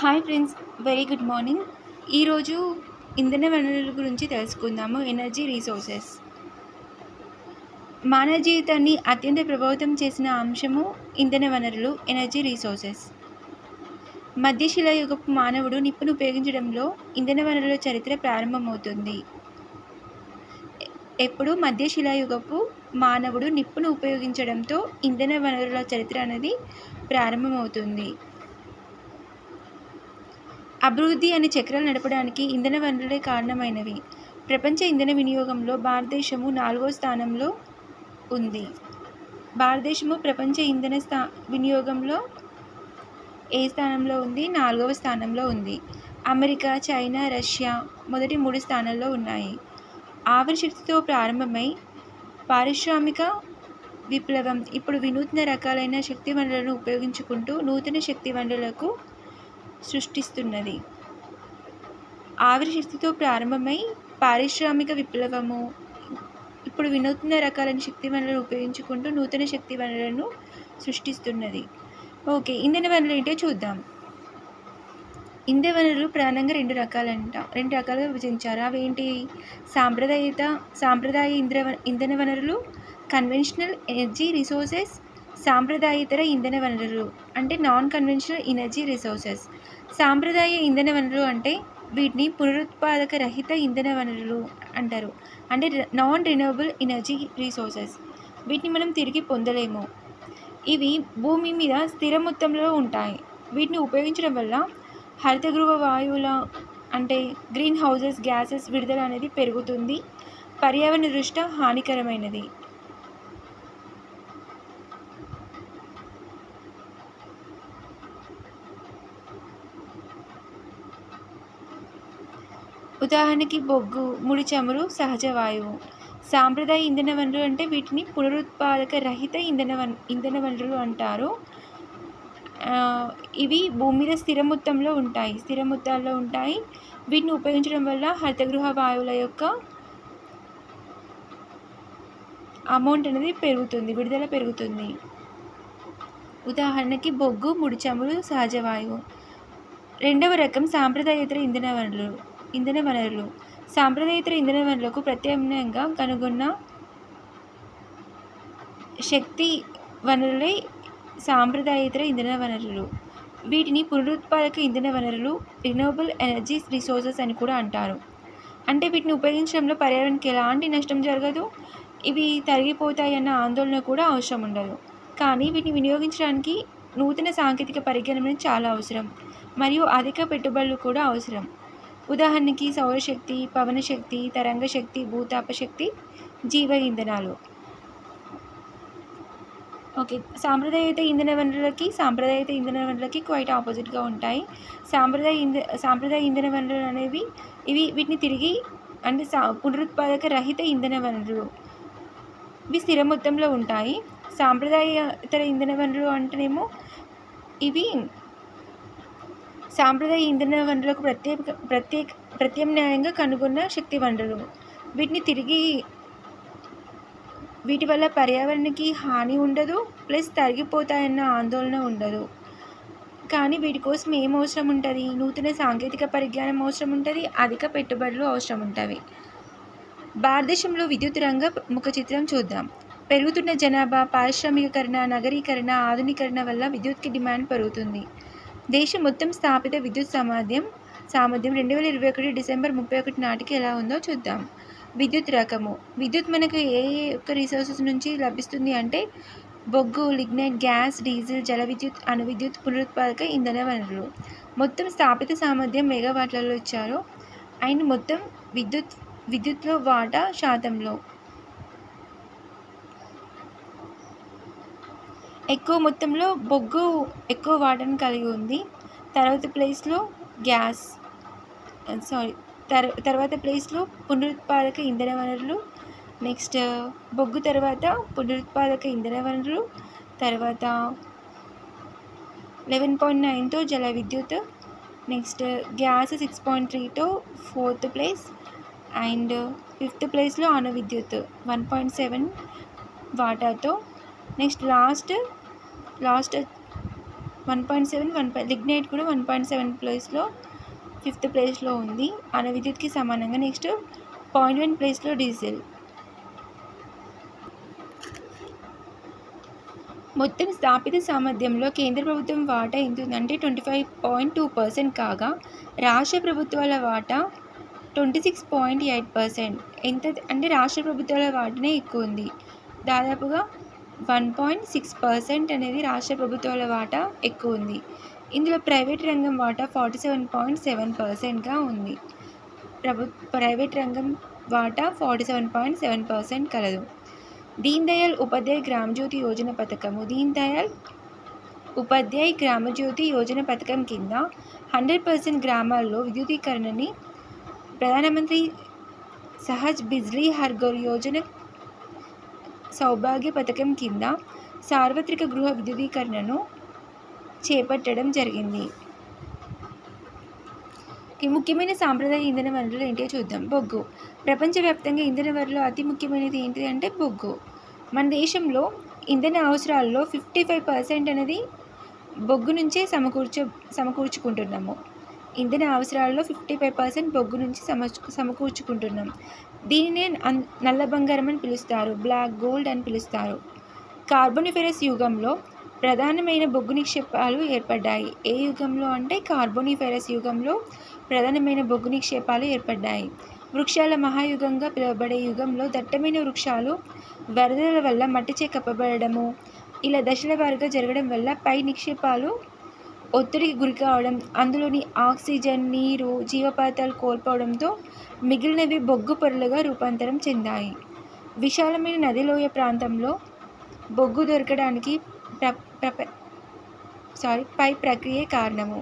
Hi friends very good morning. ఈరోజు ఇంధన వనరుల గురించి తెలుసుకుందాము ఎనర్జీ రీసోర్సెస్. మానవ జీవితాన్ని అత్యంత ప్రభావితం చేసిన అంశము ఇంధన వనరులు ఎనర్జీ రీసోర్సెస్. మధ్యశిలాయుగపు మానవుడు నిప్పును ఉపయోగించడంలో ఇంధన వనరుల చరిత్ర ప్రారంభమవుతుంది. ఎప్పుడు మధ్యశిలాయుగపు మానవుడు నిప్పును ఉపయోగించడంతో ఇంధన వనరుల చరిత్ర అనేది ప్రారంభమవుతుంది. అభివృద్ధి అనే చక్రాలు నడపడానికి ఇంధన వనరులే కారణమైనవి. ప్రపంచ ఇంధన వినియోగంలో భారతదేశము నాలుగో స్థానంలో ఉంది. భారతదేశము ప్రపంచ ఇంధన స్థా వినియోగంలో ఏ స్థానంలో ఉంది? నాలుగవ స్థానంలో ఉంది. అమెరికా చైనా రష్యా మొదటి మూడు స్థానాల్లో ఉన్నాయి. ఆవిరి శక్తితో ప్రారంభమై పారిశ్రామిక విప్లవం ఇప్పుడు వినూత్న రకాలైన శక్తి వనరులను ఉపయోగించుకుంటూ నూతన శక్తి వనరులకు సృష్టిస్తున్నది. ఆవిరి శక్తితో ప్రారంభమై పారిశ్రామిక విప్లవము ఇప్పుడు వినూత్న రకాలైన శక్తి వనరులను ఉపయోగించుకుంటూ నూతన శక్తి వనరులను సృష్టిస్తున్నది. ఓకే ఇంధన వనరులు ఏంటో చూద్దాం. ఇంధన వనరులు ప్రధానంగా రెండు రకాలంట రెండు రకాలుగా విభజించారు. అవేంటి సాంప్రదాయత సాంప్రదాయ ఇంద్ర ఇంధన వనరులు కన్వెన్షనల్ ఎనర్జీ రిసోర్సెస్ సాంప్రదాయేతర ఇంధన వనరులు అంటే నాన్ కన్వెన్షనల్ ఎనర్జీ రిసోర్సెస్ సాంప్రదాయ ఇంధన వనరులు అంటే వీటిని పునరుత్పాదక రహిత ఇంధన వనరులు అంటారు. అంటే నాన్ రినవబుల్ ఎనర్జీ రిసోర్సెస్ వీటిని మనం తిరిగి పొందలేము. ఇవి భూమి మీద స్థిర మొత్తంలో ఉంటాయి. వీటిని ఉపయోగించడం వల్ల హరితగృహ వాయువుల అంటే గ్రీన్ హౌసెస్ గ్యాసెస్ విడుదల అనేది పెరుగుతుంది. పర్యావరణ దృష్ట్యా హానికరమైనది. ఉదాహరణకి బొగ్గు ముడి చమురు సహజ వాయువు. సాంప్రదాయ ఇంధన వనరులు అంటే వీటిని పునరుత్పాదక రహిత ఇంధన వన ఇంధన వనరులు అంటారు. ఇవి భూమి మీద స్థిర మొత్తంలో ఉంటాయి. స్థిర మొత్తాల్లో ఉంటాయి. వీటిని ఉపయోగించడం వల్ల హరితగృహ వాయువుల యొక్క అమౌంట్ అనేది పెరుగుతుంది విడుదల పెరుగుతుంది. ఉదాహరణకి బొగ్గు ముడి చమురు సహజ వాయువు. రెండవ రకం సాంప్రదాయేతర ఇంధన వనరులు. ఇంధన వనరులు సాంప్రదాయేతర ఇంధన వనరులకు ప్రత్యామ్నాయంగా కనుగొన్న శక్తి వనరులే సాంప్రదాయేతర ఇంధన వనరులు వీటిని పునరుత్పాదక ఇంధన వనరులు రినోబుల్ ఎనర్జీ రిసోర్సెస్ అని కూడా అంటారు. అంటే వీటిని ఉపయోగించడంలో పర్యావరణకి ఎలాంటి నష్టం జరగదు ఇవి తరిగిపోతాయన్న ఆందోళన కూడా అవసరం ఉండదు. కానీ వీటిని వినియోగించడానికి నూతన సాంకేతిక పరిజ్ఞానం చాలా అవసరం మరియు అధిక పెట్టుబడులు కూడా అవసరం. ఉదాహరణకి సౌరశక్తి పవనశక్తి తరంగశక్తి శక్తి శక్తి జీవ ఇంధనాలు. ఓకే. సాంప్రదాయత ఇంధన వనరులకి సాంప్రదాయత ఇంధన వనరులకి క్వైట్ ఆపోజిట్గా ఉంటాయి. సాంప్రదాయ ఇంధ సాంప్రదాయ ఇంధన వనరులు అనేవి ఇవి వీటిని తిరిగి అంటే సా పునరుత్పాదక రహిత ఇంధన వనరులు. ఇవి స్థిర మొత్తంలో ఉంటాయి. సాంప్రదాయేతర ఇంధన వనరులు అంటేనేమో ఇవి సాంప్రదాయ ఇంధన వనరులకు ప్రత్యేక ప్రత్యేక ప్రత్యామ్నాయంగా కనుగొన్న శక్తి వనరులు. వీటిని తిరిగి వీటి వల్ల పర్యావరణానికి హాని ఉండదు ప్లస్ తరిగిపోతాయన్న ఆందోళన ఉండదు. కానీ వీటి కోసం ఏం అవసరం ఉంటుంది? నూతన సాంకేతిక పరిజ్ఞానం అవసరం ఉంటుంది అధిక పెట్టుబడులు అవసరం ఉంటుంది భారతదేశంలో విద్యుత్ రంగ ముఖ చిత్రం చూద్దాం. పెరుగుతున్న జనాభా పారిశ్రామికీకరణ నగరీకరణ ఆధునీకరణ వల్ల విద్యుత్కి డిమాండ్ పెరుగుతుంది. దేశం మొత్తం స్థాపిత విద్యుత్ సామర్థ్యం సామర్థ్యం రెండు వేల ఇరవై ఒకటి డిసెంబర్ ముప్పై ఒకటి నాటికి ఎలా ఉందో చూద్దాం. విద్యుత్ రకము. విద్యుత్ మనకు ఏ ఏ యొక్క రిసోర్సెస్ నుంచి లభిస్తుంది అంటే బొగ్గు లిగ్నైట్ గ్యాస్ డీజిల్ జల విద్యుత్ అణు విద్యుత్ పునరుత్పాదక ఇంధన వనరులు. మొత్తం స్థాపిత సామర్థ్యం మెగావాట్లలో ఇచ్చారు. అండ్ మొత్తం విద్యుత్ విద్యుత్లో వాటా శాతంలో. ఎక్కువ మొత్తంలో బొగ్గు ఎక్కువ వాటర్ని కలిగి ఉంది. తర్వాత ప్లేస్లో గ్యాస్ సారీ తర్ తర్వాత ప్లేస్లో పునరుత్పాదక ఇంధన వనరులు నెక్స్ట్ బొగ్గు తర్వాత పునరుత్పాదక ఇంధన వనరులు తర్వాత లెవెన్ పాయింట్ నైన్తో జల విద్యుత్ నెక్స్ట్ గ్యాస్ సిక్స్ పాయింట్ త్రీతో ఫోర్త్ ప్లేస్ అండ్ ఫిఫ్త్ ప్లేస్లో అణు విద్యుత్ one point seven వాటాతో next last last one point seven one point lignite కూడా వన్ పాయింట్ సెవెన్ ప్లేస్లో ఫిఫ్త్ ప్లేస్లో ఉంది. అణు విద్యుత్కి సమానంగా నెక్స్ట్ పాయింట్ వన్ ప్లేస్లో డీజిల్. మొత్తం స్థాపిత సామర్థ్యంలో కేంద్ర ప్రభుత్వం వాటా ఎంత ఉందంటే twenty five point two percent కాగా రాష్ట్ర ప్రభుత్వాల వాటా twenty six point eight percent. ఎంత అంటే రాష్ట్ర ప్రభుత్వాల వాటనే ఎక్కువ ఉంది. దాదాపుగా వన్ పాయింట్ సిక్స్ పర్సెంట్ అనేది రాష్ట్ర ప్రభుత్వాల వాటా ఎక్కువ ఉంది. ఇందులో ప్రైవేట్ రంగం వాటా ఫార్టీ సెవెన్ పాయింట్ సెవెన్ పర్సెంట్గా ఉంది. ప్రభు ప్రైవేట్ రంగం వాటా forty seven point seven percent కలదు. దీన్ దయాళ్ ఉపాధ్యాయ్ గ్రామజ్యోతి యోజన పథకము దీన్ దయాళ్ ఉపాధ్యాయ్ గ్రామజ్యోతి యోజన పథకం కింద హండ్రెడ్ పర్సెంట్ గ్రామాల్లో విద్యుదీకరణని ప్రధానమంత్రి సహజ్ బిజ్లీ హర్ఘర్ యోజన సౌభాగ్య పథకం కింద సార్వత్రిక గృహ విద్యుదీకరణను చేపట్టడం జరిగింది. ముఖ్యమైన సాంప్రదాయ ఇంధన వనరులు ఏంటో చూద్దాం. బొగ్గు. ప్రపంచవ్యాప్తంగా ఇంధన వనరులు అతి ముఖ్యమైనది ఏంటిది అంటే బొగ్గు. మన దేశంలో ఇంధన అవసరాల్లో ఫిఫ్టీ ఫైవ్ పర్సెంట్ అనేది బొగ్గు నుంచే సమకూర్చ సమకూర్చుకుంటున్నాము. ఇంధన అవసరాల్లో ఫిఫ్టీ ఫైవ్ పర్సెంట్ బొగ్గు నుంచి సమ సమకూర్చుకుంటున్నాం. దీనినే అన్ నల్ల బంగారం అని పిలుస్తారు బ్లాక్ గోల్డ్ అని పిలుస్తారు. కార్బోనిఫెరస్ యుగంలో ప్రధానమైన బొగ్గు నిక్షేపాలు ఏర్పడ్డాయి. ఏ యుగంలో అంటే కార్బోనిఫెరస్ యుగంలో ప్రధానమైన బొగ్గు నిక్షేపాలు ఏర్పడ్డాయి. వృక్షాల మహాయుగంగా పిలువబడే యుగంలో దట్టమైన వృక్షాలు వరదల వల్ల మట్టిచే కప్పబడము ఇలా దశల వారుగా జరగడం వల్ల పై నిక్షేపాలు ఒత్తిడికి గురి కావడం అందులోని ఆక్సిజన్ నీరు జీవపాతాలు కోల్పోవడంతో మిగిలినవి బొగ్గు పొరలుగా రూపాంతరం చెందాయి. విశాలమైన నదిలోయ ప్రాంతంలో బొగ్గు దొరకడానికి ప్ర ప్రప సారీ పై ప్రక్రియ కారణము.